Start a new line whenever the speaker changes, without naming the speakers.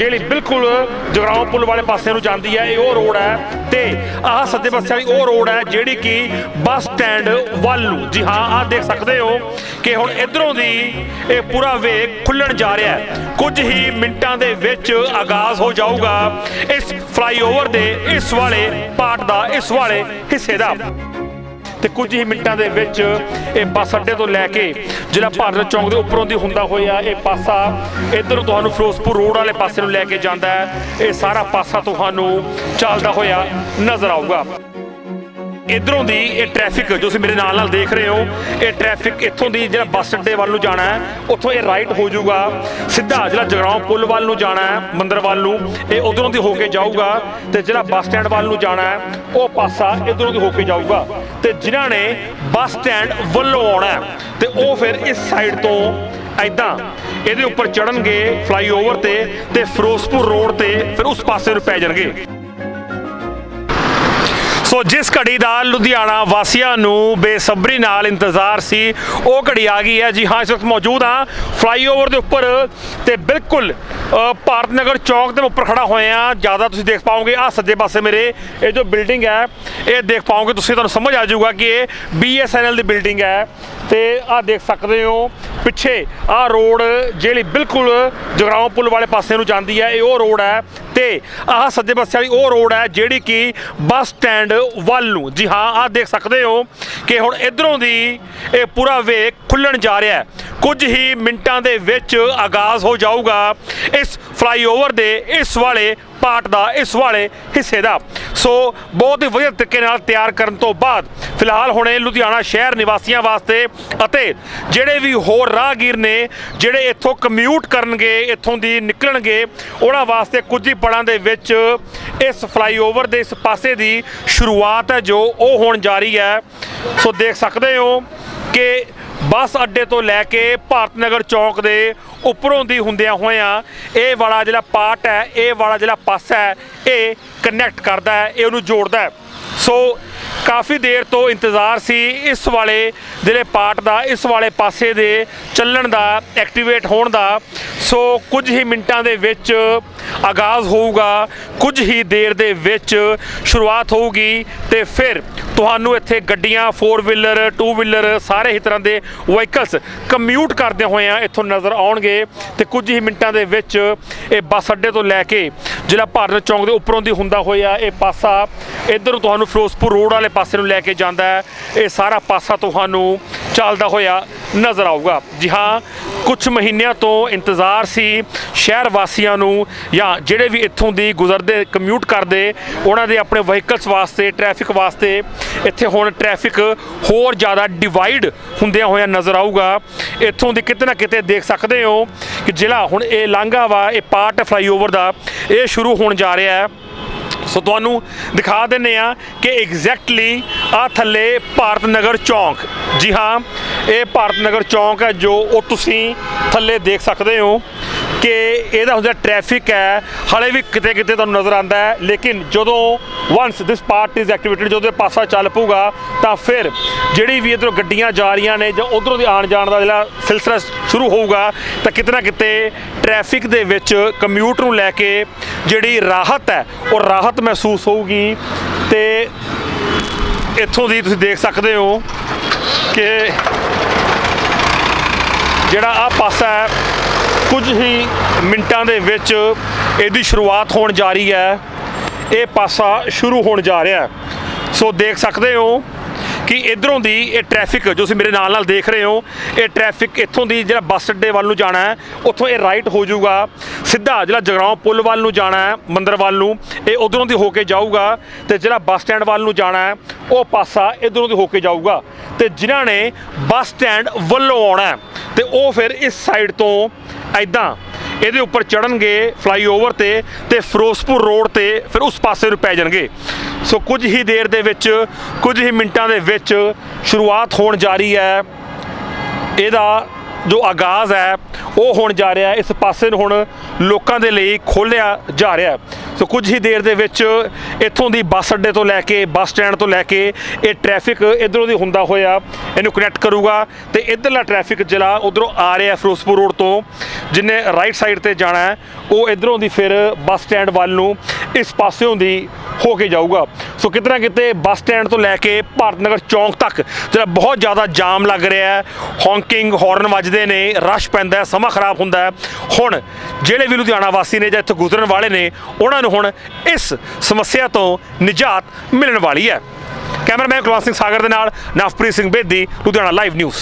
ਜਿਹੜੀ ਬਿਲਕੁਲ ਜਗਰਾਉਂ ਪੁਲ ਵਾਲੇ ਪਾਸੇ ਨੂੰ ਜਾਂਦੀ ਹੈ, ਇਹ ਉਹ ਰੋਡ ਹੈ ਤੇ ਆਹ ਸੱਜੇ ਪਾਸੇ ਵਾਲੀ ਉਹ ਰੋਡ ਹੈ ਜਿਹੜੀ ਕਿ ਬੱਸ ਸਟੈਂਡ ਵੱਲ ਨੂੰ। ਜੀ ਹਾਂ, ਆਹ ਦੇਖ ਸਕਦੇ ਹੋ ਕਿ ਹੁਣ ਇਧਰੋਂ ਦੀ ਇਹ ਪੂਰਾ ਵੇ ਖੁੱਲਣ ਜਾ ਰਿਹਾ ਹੈ। ਕੁਝ ਹੀ ਮਿੰਟਾਂ ਦੇ ਵਿੱਚ ਆਗਾਜ਼ ਹੋ ਜਾਊਗਾ ਇਸ ਫਲਾਈਓਵਰ ਦੇ ਇਸ ਵਾਲੇ ਪਾਰਟ ਦਾ, ਇਸ ਵਾਲੇ ਹਿੱਸੇ ਦਾ। ਤੇ ਕੁਝ ਹੀ ਮਿੰਟਾਂ ਦੇ ਵਿੱਚ ਇਹ ਬੱਸ ਅੱਡੇ ਤੋਂ ਲੈ ਕੇ ਜਿਹੜਾ ਭਾਰਤ ਚੌਂਕ ਦੇ ਉੱਪਰੋਂ ਦੀ ਹੁੰਦਾ ਹੋਇਆ ਇਹ ਪਾਸਾ ਇਧਰ ਤੁਹਾਨੂੰ ਫਿਰੋਜ਼ਪੁਰ ਰੋਡ ਵਾਲੇ ਪਾਸੇ ਨੂੰ ਲੈ ਕੇ ਜਾਂਦਾ ਹੈ। ਇਹ ਸਾਰਾ ਪਾਸਾ ਤੁਹਾਨੂੰ ਚੱਲਦਾ ਹੋਇਆ ਨਜ਼ਰ ਆਊਗਾ। ਇਧਰੋਂ ਦੀ ਇਹ ਟ੍ਰੈਫਿਕ ਜੋ ਤੁਸੀਂ ਮੇਰੇ ਨਾਲ ਨਾਲ ਦੇਖ ਰਹੇ ਹੋ ਇਹ ਟ੍ਰੈਫਿਕ ਇੱਥੋਂ ਦੀ ਜਿਹੜਾ ਬੱਸ ਅੱਡੇ ਵੱਲ ਨੂੰ ਜਾਣਾ ਹੈ ਉੱਥੋਂ ਇਹ ਰਾਈਟ ਹੋ ਜਾਊਗਾ। ਸਿੱਧਾ ਜਿਹੜਾ ਜਗਰਾਉਂ ਪੁਲ ਵੱਲ ਨੂੰ ਜਾਣਾ ਹੈ ਮੰਦਰ ਵੱਲ ਨੂੰ ਇਹ ਉਧਰੋਂ ਦੀ ਹੋ ਕੇ ਜਾਊਗਾ ਤੇ ਜਿਹੜਾ ਬੱਸ ਸਟੈਂਡ ਵੱਲ ਨੂੰ ਜਾਣਾ ਹੈ ਉਹ ਪਾਸਾ ਇਧਰੋਂ ਦੀ ਹੋ ਕੇ ਜਾਊਗਾ। ਤੇ ਜਿਨ੍ਹਾਂ ਨੇ ਬੱਸ ਸਟੈਂਡ ਵੱਲੋਂ ਆਉਣਾ ਹੈ, ਤੇ ਉਹ ਫਿਰ ਇਸ ਸਾਈਡ ਤੋਂ ਐਦਾਂ ਇਹਦੇ ਉੱਪਰ ਚੜਨਗੇ ਫਲਾਈਓਵਰ ਤੇ ਤੇ ਫਿਰੋਜ਼ਪੁਰ ਰੋਡ ਤੇ ਫਿਰ ਉਸ ਪਾਸੇ ਨੂੰ ਪੈ ਜਾਣਗੇ। ਸੋ ਜਿਸ ਘੜੀ ਦਾ ਲੁਧਿਆਣਾ ਵਾਸੀਆਂ ਨੂੰ ਬੇਸਬਰੀ ਨਾਲ ਇੰਤਜ਼ਾਰ ਸੀ, ਉਹ ਘੜੀ ਆ ਗਈ ਹੈ। ਜੀ ਹਾਂ, ਇਸ ਵਕਤ ਮੌਜੂਦ ਹਾਂ। ਫਲਾਈਓਵਰ ਦੇ ਉੱਪਰ ਤੇ ਬਿਲਕੁਲ ਭਾਰਤ ਨਗਰ ਚੌਕ ਦੇ ਉੱਪਰ ਖੜਾ ਹੋਏ ਆ ਜ਼ਿਆਦਾ ਤੁਸੀਂ ਦੇਖ ਪਾਓਗੇ ਆ ਸੱਜੇ ਪਾਸੇ ਮੇਰੇ ਇਹ ਜੋ ਬਿਲਡਿੰਗ ਹੈ, ਇਹ ਦੇਖ ਪਾਓਗੇ ਤੁਸੀਂ, ਤੁਹਾਨੂੰ ਸਮਝ ਆ ਜਾਊਗਾ ਕਿ ਇਹ BSNL ਦੀ ਬਿਲਡਿੰਗ ਹੈ। ਤੇ ਆ ਦੇਖ ਸਕਦੇ ਹੋ, ਪਿੱਛੇ ਆ ਰੋਡ, ਜਿਹੜੀ ਬਿਲਕੁਲ ਜਗਰਾਉਂ ਪੁਲ ਵਾਲੇ ਪਾਸੇ ਨੂੰ ਜਾਂਦੀ ਹੈ, ਇਹ ਉਹ ਰੋਡ ਹੈ। ਤੇ ਆਹ ਸੱਜੇ ਪਾਸੇ ਵਾਲੀ ਉਹ ਰੋਡ ਹੈ ਜਿਹੜੀ ਕਿ ਬੱਸ ਸਟੈਂਡ ਵੱਲ ਨੂੰ। ਜੀ ਹਾਂ, ਆਹ ਦੇਖ ਸਕਦੇ ਹੋ ਕਿ ਹੁਣ ਇਧਰੋਂ ਦੀ ਇਹ ਪੂਰਾ ਵੇ ਖੁੱਲਣ ਜਾ ਰਿਹਾ ਹੈ। ਕੁਝ ਹੀ ਮਿੰਟਾਂ ਦੇ ਵਿੱਚ ਆਗਾਜ਼ ਹੋ ਜਾਊਗਾ ਇਸ ਫਲਾਈਓਵਰ ਦੇ ਇਸ ਵਾਲੇ ਪਾਰਟ ਦਾ ਇਸ ਵਾਲੇ ਹਿੱਸੇ ਦਾ। ਸੋ ਬਹੁਤ ਹੀ ਵਧੀਆ ਤਰੀਕੇ ਨਾਲ ਤਿਆਰ ਕਰਨ ਤੋਂ ਬਾਅਦ, ਫਿਲਹਾਲ ਹੁਣੇ ਲੁਧਿਆਣਾ ਸ਼ਹਿਰ ਨਿਵਾਸੀਆਂ ਵਾਸਤੇ ਅਤੇ ਜਿਹੜੇ ਵੀ ਹੋਰ ਰਾਹਗੀਰ ਨੇ, ਜਿਹੜੇ ਇੱਥੋਂ ਕਮਿਊਟ ਕਰਨਗੇ, ਇੱਥੋਂ ਦੀ ਨਿਕਲਣਗੇ, ਉਹਨਾਂ ਵਾਸਤੇ ਕੁਝ ਹੀ ਪੜਾਂ ਦੇ ਵਿੱਚ ਇਸ ਫਲਾਈਓਵਰ ਦੇ ਇਸ ਪਾਸੇ ਦੀ ਸ਼ੁਰੂਆਤ ਹੈ ਜੋ ਉਹ ਹੋਣ ਜਾ ਰਹੀ ਹੈ। ਸੋ ਦੇਖ ਸਕਦੇ ਹੋ ਕਿ ਬੱਸ ਅੱਡੇ ਤੋਂ ਲੈ ਕੇ ਭਾਰਤ ਨਗਰ ਚੌਂਕ ਦੇ ਉੱਪਰੋਂ ਦੀ ਹੁੰਦਿਆਂ ਹੋਇਆਂ ਇਹ ਵਾਲਾ ਜਿਹੜਾ ਪਾਰਟ ਹੈ, ਇਹ ਵਾਲਾ ਜਿਹੜਾ ਪਾਸਾ ਹੈ, ਇਹ ਕਨੈਕਟ ਕਰਦਾ ਹੈ, ਇਹ ਉਹਨੂੰ ਜੋੜਦਾ ਹੈ। ਸੋ ਕਾਫੀ ਦੇਰ ਤੋਂ ਇੰਤਜ਼ਾਰ ਸੀ ਇਸ ਵਾਲੇ ਜਿਹੜੇ ਪਾਰਟ ਦਾ, ਇਸ ਵਾਲੇ ਪਾਸੇ ਦੇ ਚੱਲਣ ਦਾ ਐਕਟੀਵੇਟ ਹੋਣ ਦਾ। ਸੋ ਕੁਝ ਹੀ ਮਿੰਟਾਂ ਦੇ ਵਿੱਚ ਆਗਾਜ਼ ਹੋਊਗਾ, ਕੁਝ ਹੀ ਦੇਰ ਦੇ ਵਿੱਚ ਸ਼ੁਰੂਆਤ ਹੋਊਗੀ ਤੇ ਫਿਰ ਤੁਹਾਨੂੰ ਇੱਥੇ ਗੱਡੀਆਂ 4 ਵੀਲਰ 2 ਵੀਲਰ ਸਾਰੇ ਹੀ ਤਰ੍ਹਾਂ ਦੇ ਵਹੀਕਲਸ ਕਮਿਊਟ ਕਰਦੇ ਹੋਏ ਆ, ਇੱਥੋਂ ਨਜ਼ਰ ਆਉਣਗੇ ਤੇ ਕੁਝ ਹੀ ਮਿੰਟਾਂ ਦੇ ਵਿੱਚ ਇਹ ਬੱਸ ਅੱਡੇ ਤੋਂ ਲੈ ਕੇ ਜਿਹੜਾ ਭਾਰਤ ਚੌਂਕ ਦੇ ਉੱਪਰੋਂ ਦੀ ਹੁੰਦਾ ਹੋਇਆ ਇਹ ਪਾਸਾ ਇੱਧਰ ਨੂੰ ਤੁਹਾਨੂੰ ਫਿਰੋਜ਼ਪੁਰ ਰੋਡ ਵਾਲੇ ਪਾਸੇ ਨੂੰ ਲੈ ਕੇ ਜਾਂਦਾ ਹੈ। ਇਹ ਸਾਰਾ ਪਾਸਾ ਤੁਹਾਨੂੰ ਚੱਲਦਾ ਹੋਇਆ ਨਜ਼ਰ ਆਊਗਾ। ਜੀ ਹਾਂ ਕੁਝ ਮਹੀਨਿਆਂ ਤੋਂ ਇੰਤਜ਼ਾਰ ਸੀ ਸ਼ਹਿਰ ਵਾਸੀਆਂ ਨੂੰ ਜਾਂ ਜਿਹੜੇ ਵੀ ਇੱਥੋਂ ਦੀ ਗੁਜ਼ਰਦੇ ਕਮਿਊਟ ਕਰਦੇ, ਉਹਨਾਂ ਦੇ ਆਪਣੇ ਵਹੀਕਲਸ ਵਾਸਤੇ ਟ੍ਰੈਫਿਕ ਵਾਸਤੇ ਇੱਥੇ ਹੁਣ ਟ੍ਰੈਫਿਕ ਹੋਰ ਜ਼ਿਆਦਾ ਡਿਵਾਈਡ ਹੁੰਦਿਆਂ ਹੋਇਆਂ ਨਜ਼ਰ ਆਊਗਾ। ਇੱਥੋਂ ਦੀ ਕਿਤੇ ਨਾ ਕਿਤੇ ਦੇਖ ਸਕਦੇ ਹੋ ਕਿ ਜ਼ਿਲ੍ਹਾ ਹੁਣ ਇਹ ਲਾਂਘਾ ਵਾ, ਇਹ ਪਾਰਟ ਫਲਾਈਓਵਰ ਦਾ, ਇਹ ਸ਼ੁਰੂ ਹੋਣ ਜਾ ਰਿਹਾ ਹੈ। ਸੋ ਤੁਹਾਨੂੰ ਦਿਖਾ ਦਿੰਨੇ ਆ ਕਿ ਐਗਜ਼ੈਕਟਲੀ ਆ ਥੱਲੇ ਭਾਰਤ ਨਗਰ ਚੌਂਕ। ਜੀ ਹਾਂ, ਇਹ ਭਾਰਤ ਨਗਰ ਚੌਂਕ ਹੈ ਜੋ ਉਹ ਤੁਸੀਂ ਥੱਲੇ ਦੇਖ ਸਕਦੇ ਹੋ ਕਿ ਇਹਦਾ ਹੁੰਦਾ ਟ੍ਰੈਫਿਕ ਹੈ। ਹਲੇ ਵੀ ਕਿਤੇ ਕਿਤੇ ਤੁਹਾਨੂੰ ਨਜ਼ਰ ਆਉਂਦਾ ਹੈ, ਲੇਕਿਨ ਜਦੋਂ once this part is activated ਜਦੋਂ ਇਹ ਪਾਸਾ ਚੱਲ ਪਊਗਾ, ਤਾਂ ਫਿਰ ਜਿਹੜੀ ਵੀ ਇਧਰੋਂ ਗੱਡੀਆਂ ਜਾ ਰਹੀਆਂ ਨੇ ਜਾਂ ਉਧਰੋਂ ਦੀ ਆਣ ਜਾਣ ਦਾ ਜਿਹੜਾ ਸਿਲਸਿਲਾ ਸ਼ੁਰੂ ਹੋਊਗਾ, ਤਾਂ ਕਿਤੇ ਨਾ ਕਿਤੇ ਟ੍ਰੈਫਿਕ ਦੇ ਵਿੱਚ ਕਮਿਊਟ ਨੂੰ ਲੈ ਕੇ ਜਿਹੜੀ ਰਾਹਤ ਹੈ, ਉਹ ਰਾਹਤ ਮਹਿਸੂਸ ਹੋਊਗੀ। ਤੇ ਇੱਥੋਂ ਦੀ ਤੁਸੀਂ ਦੇਖ ਸਕਦੇ ਹੋ ਕਿ ਜਿਹੜਾ ਆ ਪਾਸਾ ਹੈ, ਕੁਝ ਹੀ ਮਿੰਟਾਂ ਦੇ ਵਿੱਚ ਇਹਦੀ ਸ਼ੁਰੂਆਤ ਹੋਣ ਜਾ ਰਹੀ ਹੈ। ਇਹ ਪਾਸਾ ਸ਼ੁਰੂ ਹੋਣ ਜਾ ਰਿਹਾ ਸੋ ਦੇਖ ਸਕਦੇ ਹੋ ਕਿ ਇਧਰੋਂ ਦੀ ਇਹ ਟ੍ਰੈਫਿਕ ਜੋ ਤੁਸੀਂ ਮੇਰੇ ਨਾਲ ਨਾਲ ਦੇਖ ਰਹੇ ਹੋ ਇਹ ਟ੍ਰੈਫਿਕ ਇੱਥੋਂ ਦੀ ਜਿਹੜਾ ਬੱਸ ਅੱਡੇ ਵੱਲ ਨੂੰ ਜਾਣਾ ਹੈ ਉੱਥੋਂ ਇਹ ਰਾਈਟ ਹੋ ਜਾਊਗਾ। ਸਿੱਧਾ ਜਿਹੜਾ ਜਗਰਾਉਂ ਪੁਲ ਵੱਲ ਨੂੰ ਜਾਣਾ ਹੈ ਮੰਦਰ ਵੱਲ ਨੂੰ ਇਹ ਉਧਰੋਂ ਦੀ ਹੋ ਕੇ ਜਾਊਗਾ ਤੇ ਜਿਹੜਾ ਬੱਸ ਸਟੈਂਡ ਵੱਲ ਨੂੰ ਜਾਣਾ ਹੈ ਉਹ ਪਾਸਾ ਇਧਰੋਂ ਦੀ ਹੋ ਕੇ ਜਾਊਗਾ। ਤੇ ਜਿਨ੍ਹਾਂ ਨੇ ਬੱਸ ਸਟੈਂਡ ਵੱਲੋਂ ਆਉਣਾ ਹੈ, ਤੇ ਉਹ ਫਿਰ ਇਸ ਸਾਈਡ ਤੋਂ ਐਦਾਂ ਇਹਦੇ ਉੱਪਰ ਚੜਨਗੇ ਫਲਾਈਓਵਰ ਤੇ ਤੇ ਫਿਰੋਜ਼ਪੁਰ ਰੋਡ ਤੇ ਫਿਰ ਉਸ ਪਾਸੇ ਨੂੰ ਪੈ ਜਾਣਗੇ। ਸੋ ਕੁਝ ਹੀ ਦੇਰ ਦੇ ਵਿੱਚ, ਕੁਝ ਹੀ ਮਿੰਟਾਂ ਦੇ ਵਿੱਚ ਸ਼ੁਰੂਆਤ ਹੋਣ ਜਾ ਰਹੀ ਹੈ। ਇਹਦਾ ਜੋ ਆਗਾਜ਼ ਹੈ, ਉਹ ਹੋਣ ਜਾ ਰਿਹਾ ਇਸ ਪਾਸੇ ਨੂੰ ਹੁਣ ਲੋਕਾਂ ਦੇ ਲਈ ਖੋਲ੍ਹਿਆ ਜਾ ਰਿਹਾ ਹੈ। ਸੋ ਕੁਝ ਹੀ ਦੇਰ ਦੇ ਵਿੱਚ ਇੱਥੋਂ ਦੀ ਬੱਸ ਅੱਡੇ ਤੋਂ ਲੈ ਕੇ, ਬੱਸ ਸਟੈਂਡ ਤੋਂ ਲੈ ਕੇ ਇਹ ਟ੍ਰੈਫਿਕ ਇਧਰੋਂ ਦੀ ਹੁੰਦਾ ਹੋਇਆ, ਇਹਨੂੰ ਕਨੈਕਟ ਕਰੂਗਾ ਤੇ ਇਧਰਲਾ ਟ੍ਰੈਫਿਕ ਜਿਹੜਾ ਉਧਰੋਂ ਆ ਰਿਹਾ ਫਿਰੋਜ਼ਪੁਰ ਰੋਡ ਤੋਂ, ਜਿਨੇ ਰਾਈਟ ਸਾਈਡ ਤੇ ਜਾਣਾ ਹੈ, ਉਹ ਇਧਰੋਂ ਦੀ ਫਿਰ ਬੱਸ ਸਟੈਂਡ ਵੱਲ ਨੂੰ ਇਸ ਪਾਸਿਓਂ ਦੀ ਹੋ ਕੇ ਜਾਊਗਾ। ਸੋ ਕਿਤੇ ਨਾ ਕਿਤੇ ਬੱਸ ਸਟੈਂਡ ਤੋਂ ਲੈ ਕੇ ਭਾਰਤ ਨਗਰ ਚੌਂਕ ਤੱਕ ਜਿਹੜਾ ਬਹੁਤ ਜ਼ਿਆਦਾ ਜਾਮ ਲੱਗ ਰਿਹਾ ਹੈ ਹੌਂਕਿੰਗ ਹਾਰਨ ਵੱਜਦੇ ਨੇ, ਰਸ਼ ਪੈਂਦਾ ਸਮਾਂ ਖਰਾਬ ਹੁੰਦਾ ਹੁਣ ਜਿਹੜੇ ਵੀ ਲੁਧਿਆਣਾ ਵਾਸੀ ਨੇ ਜਾਂ ਇੱਥੇ ਗੁਜ਼ਰਨ ਵਾਲੇ ਨੇ, ਉਹਨਾਂ ਨੂੰ ਹੁਣ ਇਸ ਸਮੱਸਿਆ ਤੋਂ ਨਿਜਾਤ ਮਿਲਣ ਵਾਲੀ ਹੈ। ਕੈਮਰਾਮੈਨ ਕੁਲਵੰਤ ਸਿੰਘ ਸਾਗਰ ਦੇ ਨਾਲ ਨਵਪ੍ਰੀਤ ਸਿੰਘ ਬੇਦੀ, ਲੁਧਿਆਣਾ ਲਾਈਵ ਨਿਊਜ਼